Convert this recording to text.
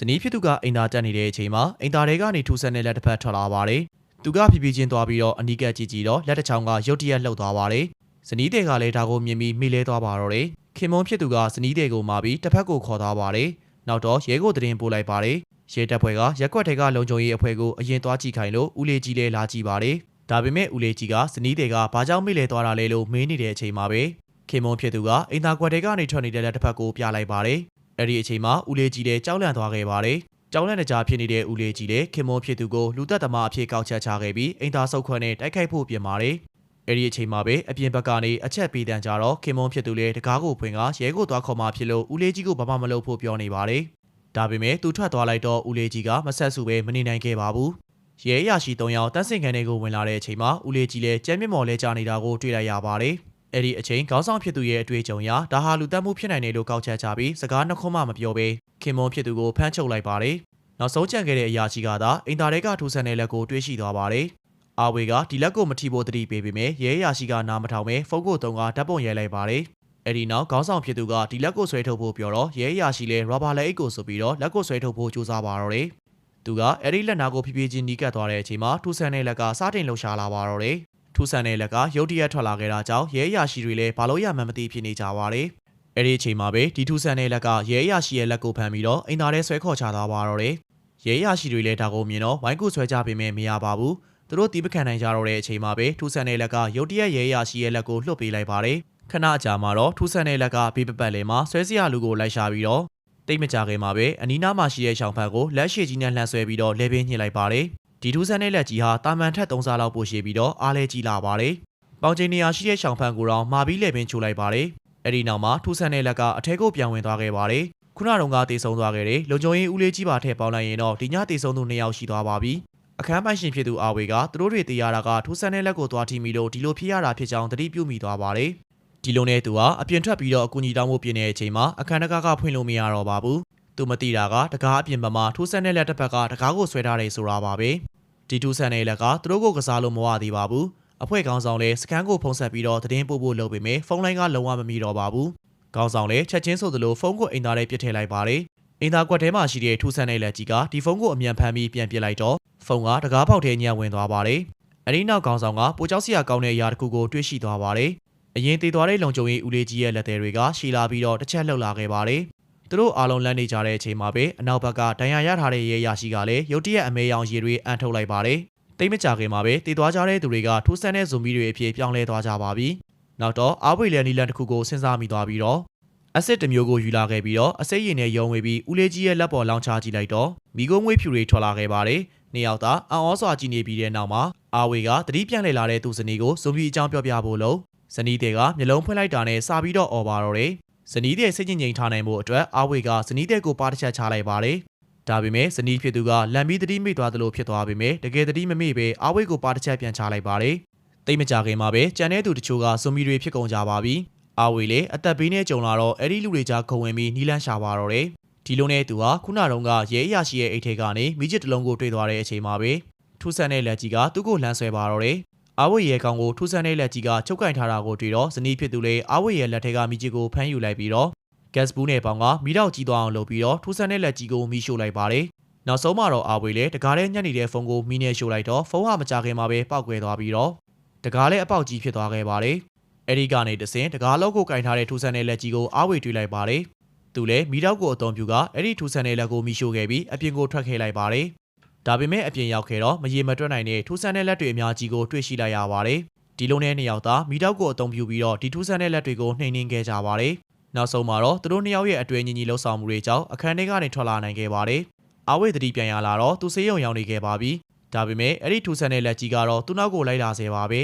ဇနီးဖြစ်သူကအိမ်သာတက်နေတဲ့အချိန်မှာအိမ်သာထဲကနေထူဆန်တဲ့လက်တစ်ဖက်ထွက်လာပါတယ်။သူကဖြည်းဖြည်းချင်းသွားပြီးတော့အနီးကပ်ကြည့်ကြည့်တော့လက်တစ်ချောင်းကရုတ်တရက်လှုပ်သွားပါတယ်။ဇနီးတဲ့ကလည်းဒါကိုမြင်ပြီးမိလဲသွားပါတော့တယ်။ခင်မွန်းဖြစ်သူကဇနီးတဲ့ကိုမာပြီးတစ်ဖက်ကိုခေါ်သွားပါတယ်။နောက်တော့ရဲကိုတရင်ပို့လိုက်ပါတယ်။ရဲတပ်ဖွဲ့ကရက်ကွက်ထဲကလုံခြုံရေးအဖွဲ့ကိုအရင်သွားကြည့်ခိုင်းလို့ဦးလေးကြီးလည်းလာကြည့်ပါတယ်။ဒါပေမဲ့ဦးလေးကြီးကဇနီးတဲ့ကဘာကြောင့်မိလဲသွားတာလဲလို့မေးနေတဲ့အချိန်မှာပဲခင်မွန်းဖြစ်သူကအိမ်သာကွက်ထဲကနေထွက်နေတဲ့လက်တစ်ဖက်ကိုပြလိုက်ပါတယ်။ အဲ့ဒီအချိန်မှာဦးလေးကြီးလည်းကြောက်လန့်သွားခဲ့ပါတယ်။ကြောက်လန့်တကြားဖြစ်နေတဲ့ဦးလေးကြီးလည်းခင်မွန်းဖြစ်သူကိုလူသက်သမားအဖြစ်ကောက်ချက်ချခဲ့ပြီးအိမ်သာဆုတ်ခွက်နဲ့တိုက်ခိုက်ဖို့ပြင်ပါတယ်။အဲ့ဒီအချိန်မှာပဲအပြင်ဘက်ကနေအချက်ပေးတန်းကြတော့ခင်မွန်းဖြစ်သူလည်းတကားကိုဖွင့်ကရဲကိုသွားခေါ်မှဖြစ်လို့ဦးလေးကြီးကိုဘာမှမလုပ်ဖို့ပြောနေပါတယ်။ဒါပေမဲ့သူထွက်သွားလိုက်တော့ဦးလေးကြီးကမဆက်စုပဲမနေနိုင်ခဲ့ပါဘူး။ရဲရရှိ၃ယောက်တန်းစင်ခံတွေကိုဝင်လာတဲ့အချိန်မှာဦးလေးကြီးလည်းကြမ်းမြင့်မော်လဲကြနေတာကိုတွေ့လိုက်ရပါတယ်။ အဲ့ဒီအချိန်ခေါင်းဆောင်ဖြစ်သူရဲ့အတွေ့အကြုံအရဒါဟာလူတက်မှုဖြစ်နိုင်တယ်လို့ကောက်ချက်ချပြီးစကားနှခုမှမပြောဘဲခင်မွန်ဖြစ်သူကိုဖမ်းချုပ်လိုက်ပါတယ်။နောက်ဆုံးကြံခဲ့တဲ့အရာရှိကသာအင်တာနက်ကထူဆန်တဲ့လက်ကိုတွေးရှိသွားပါတယ်။အာဝေကဒီလက်ကိုမထီဖို့တတိပေးပေမဲ့ရဲအရာရှိကနားမထောင်ပဲဖုန်းကိုတုံးကဓာတ်ပုံရိုက်လိုက်ပါတယ်။အဲ့ဒီနောက်ခေါင်းဆောင်ဖြစ်သူကဒီလက်ကိုဆွဲထုတ်ဖို့ပြောတော့ရဲအရာရှိလဲရောဘာလက်အိတ်ကိုဆိုပြီးတော့လက်ကိုဆွဲထုတ်ဖို့ကြိုးစားပါတော့တယ်။သူကအဲ့ဒီလက်နာကိုဖြည်းဖြည်းချင်းနီးကပ်သွားတဲ့အချိန်မှာထူဆန်တဲ့လက်ကစတင်လှုပ်ရှားလာပါတော့တယ်။ ထူဆန်တဲ့လက်ကရုတ်တရက်ထွက်လာခဲ့တာကြောင့်ရဲအရာရှိတွေလည်းဘာလို့ရမှန်းမသိဖြစ်နေကြပါတယ်။အဲ့ဒီအချိန်မှာပဲဒီထူဆန်တဲ့လက်ကရဲအရာရှိရဲ့လက်ကိုဖမ်းပြီးတော့အိမ်သားထဲဆွဲခေါ်ချသွားပါတော့တယ်။ရဲအရာရှိတွေလည်းဒါကိုမြင်တော့ဝိုင်းကူဆွဲကြပေမဲ့မရပါဘူး။သူတို့တီးပခံနိုင်ကြတော့တဲ့အချိန်မှာပဲထူဆန်တဲ့လက်ကရုတ်တရက်ရဲအရာရှိရဲ့လက်ကိုလှုပ်ပေးလိုက်ပါတယ်။ခဏအကြာမှာတော့ထူဆန်တဲ့လက်ကဘေးပပတ်လေးမှာဆွဲစရာလူကိုလိုက်ရှာပြီးတော့တိတ်မကြခင်မှာပဲအနီးနားမှာရှိတဲ့ရှောင်ဖတ်ကိုလက်ရှိကြီးနဲ့လှမ်းဆွဲပြီးတော့လဲပင်းညှစ်လိုက်ပါတယ်။ ဒီထူးဆန်းတဲ့လက်ကြီးဟာတာမန်ထက်၃ဆလောက်ပိုရှည်ပြီးတော့အားလဲကြီးလာပါတယ်။ပေါင်ချိန်နေရာရှိတဲ့ရှောင်ဖတ်ကိုတော့မာပြီးလဲပင်းချိုလိုက်ပါတယ်။အဲ့ဒီနောက်မှာထူးဆန်းတဲ့လက်ကအထဲကိုပြန်ဝင်သွားခဲ့ပါတယ်။ခုနတုန်းကတေဆုံသွားခဲ့တဲ့လုံချုံရင်ဦးလေးကြီးပါထည့်ပေါင်းလိုက်ရင်တော့ဒီညတေဆုံသူနှစ်ယောက်ရှိသွားပါပြီ။အခန်းပိုင်ရှင်ဖြစ်သူအာဝေကသူတို့တွေတေးရတာကထူးဆန်းတဲ့လက်ကိုသွားထိမိလို့ဒီလိုဖြစ်ရတာဖြစ်ကြောင်းသတိပြုမိသွားပါတယ်။ဒီလိုနဲ့သူဟာအပြင်ထွက်ပြီးတော့အကူအညီတောင်းဖို့ပြင်နေတဲ့အချိန်မှာအခန်းတကားကဖွင့်လို့မရတော့ပါဘူး။ သူမသိတာကတကားအပြင်ဘက်မှာထူးဆန်းတဲ့လက်တစ်ဖက်ကတကားကိုဆွဲထားတယ်ဆိုတာပါပဲ။ဒီထူးဆန်းတဲ့လက်ကသူတို့ကိုကစားလို့မဝသေးပါဘူး။အဖွဲ့ခေါင်းဆောင်လည်းစကန်ကိုဖုံးဆက်ပြီးတော့သတင်းပို့ဖို့လုပ်ပေမဲ့ဖုန်းလိုင်းကလုံးဝမမီတော့ပါဘူး။ခေါင်းဆောင်လည်းချက်ချင်းဆိုသလိုဖုန်းကိုအိမ်သားထဲပစ်ထည့်လိုက်ပါတယ်။အိမ်သားကွက်ထဲမှာရှိတဲ့ထူးဆန်းတဲ့လက်ကြီးကဒီဖုန်းကိုအမြန်ဖမ်းပြီးပြန်ပစ်လိုက်တော့ဖုန်းကတကားပေါက်ထဲညံဝင်သွားပါတယ်။အဲဒီနောက်ခေါင်းဆောင်ကပိုကြောက်စရာကောင်းတဲ့အရာတစ်ခုကိုတွေ့ရှိသွားပါတယ်။အရင်တည်သွားတဲ့လုံခြုံရေးဦးလေးကြီးရဲ့လက်သေးတွေကရှီလာပြီးတော့တစ်ချက်လှုပ်လာခဲ့ပါတယ်။ သူတို့အားလုံးလမ်းနေကြတဲ့အချိန်မှာပဲအနောက်ဘက်ကဒဏ်ရာရထားတဲ့ရဲရရှိကလည်းရုတ်တရက်အမဲရောင်ရေတွေအန်ထုတ်လိုက်ပါတယ်။တိတ်မကြခင်မှာပဲတည်သွားကြတဲ့သူတွေကထိုးဆန်းတဲ့ဇွန်မီတွေအဖြစ်ပြောင်းလဲသွားကြပါပြီ။နောက်တော့အားပွေလန်နီလန်တစ်ခုကိုစဉ်းစားမိသွားပြီးတော့အစစ်တစ်မျိုးကိုယူလာခဲ့ပြီးတော့အစိတ်ရည်နဲ့ယုံဝေပြီးဦးလေးကြီးရဲ့လက်ပေါ်လောင်းချကြည့်လိုက်တော့မိကုံးငွေဖြူတွေထွက်လာခဲ့ပါတယ်။နှစ်ယောက်သာအံ့ဩစွာကြည့်နေပြီးတဲ့နောက်မှာအာဝေကတတိပြန်လေလာတဲ့သူဇနီးကိုဇွန်မီအကြောင်းပြောပြဖို့လို့ဇနီးတဲ့ကမျက်လုံးဖွင့်လိုက်တာနဲ့စာပြီးတော့អော်ပါတော့တယ်။ ဇနီးတဲ့စိတ်ညစ်ငြိမ်ထားနိုင်မှုအတွက်အာဝေကဇနီးတဲ့ကိုပါတစ်ချက်ချလိုက်ပါတယ်။ဒါပေမဲ့ဇနီးဖြစ်သူကလမ်းပြီးတတိမိသွားသလိုဖြစ်သွားပေမဲ့တကယ်တတိမမိပဲအာဝေကိုပါတစ်ချက်ပြန်ချလိုက်ပါတယ်။တိတ်မကြခင်မှာပဲကြံတဲ့သူတချို့ကဇွန်မီတွေဖြစ်ကုန်ကြပါပြီ။အာဝေလည်းအသက်ဘေးနဲ့ကြုံလာတော့အဲ့ဒီလူတွေကြားခုံဝင်ပြီးနီးလန်းရှာပါတော့တယ်။ဒီလိုနဲ့သူဟာခုနတုန်းကရဲအရာရှိရဲ့အိတ်ထဲကနေမိချစ်တစ်လုံးကိုတွေ့သွားတဲ့အချိန်မှာပဲထူးဆန်းတဲ့လက်ကြီးကသူ့ကိုလှမ်းဆွဲပါတော့တယ်။ အာဝေရဲကောင်ကိုထူးဆန်းတဲ့လက်ကြီးကချုပ်ကင်ထားတာကိုတွေ့တော့ဇနီးဖြစ်သူလည်းအာဝေရဲလက်ထက်ကမိချစ်ကိုဖမ်းယူလိုက်ပြီးတော့ gas ဘူးနဲ့ပေါင်ကမိတော့ကြီးသွားအောင်လုပ်ပြီးတော့ထူးဆန်းတဲ့လက်ကြီးကိုမိရှို့လိုက်ပါတယ်။နောက်ဆုံးမှာတော့အာဝေလည်းတကားတဲ့ညက်နေတဲ့ဖုန်းကိုမိနဲ့ရှို့လိုက်တော့ဖုန်းဟာမကြခင်မှာပဲပောက်ကွယ်သွားပြီးတော့တကားလည်းအပေါက်ကြီးဖြစ်သွားခဲ့ပါတယ်။အဲဒီကနေတဆင်တကားလောက်ကိုကင်ထားတဲ့ထူးဆန်းတဲ့လက်ကြီးကိုအာဝေတွေ့လိုက်ပါတယ်။သူလည်းမိတော့ကိုအုံပြူကအဲ့ဒီထူးဆန်းတဲ့လက်ကိုမိရှို့ခဲ့ပြီးအပြင်ကိုထွက်ခဲ့လိုက်ပါတယ်။ ဒါပေမဲ့အပြင်ရောက်ခဲ့တော့မရေမတွက်နိုင်တဲ့ထူးဆန်းတဲ့လက်တွေအများကြီးကိုတွေ့ရှိလိုက်ရပါတယ်။ဒီလိုနဲ့နှစ်ယောက်သားမိတော့ကိုအုံပြူပြီးတော့ဒီထူးဆန်းတဲ့လက်တွေကိုနှိမ်နှင်းခဲ့ကြပါတယ်။နောက်ဆုံးမှာတော့သူတို့နှစ်ယောက်ရဲ့အတွဲညီညီလှုပ်ဆောင်မှုတွေကြောင့်အခန်းထဲကနေထွက်လာနိုင်ခဲ့ပါတယ်။အာဝေသတိပြန်ရလာတော့သူစေးရုံရောက်နေခဲ့ပါပြီ။ဒါပေမဲ့အဲ့ဒီထူဆန်တဲ့လက်ကြီးကတော့သူ့နောက်ကိုလိုက်လာစေပါပဲ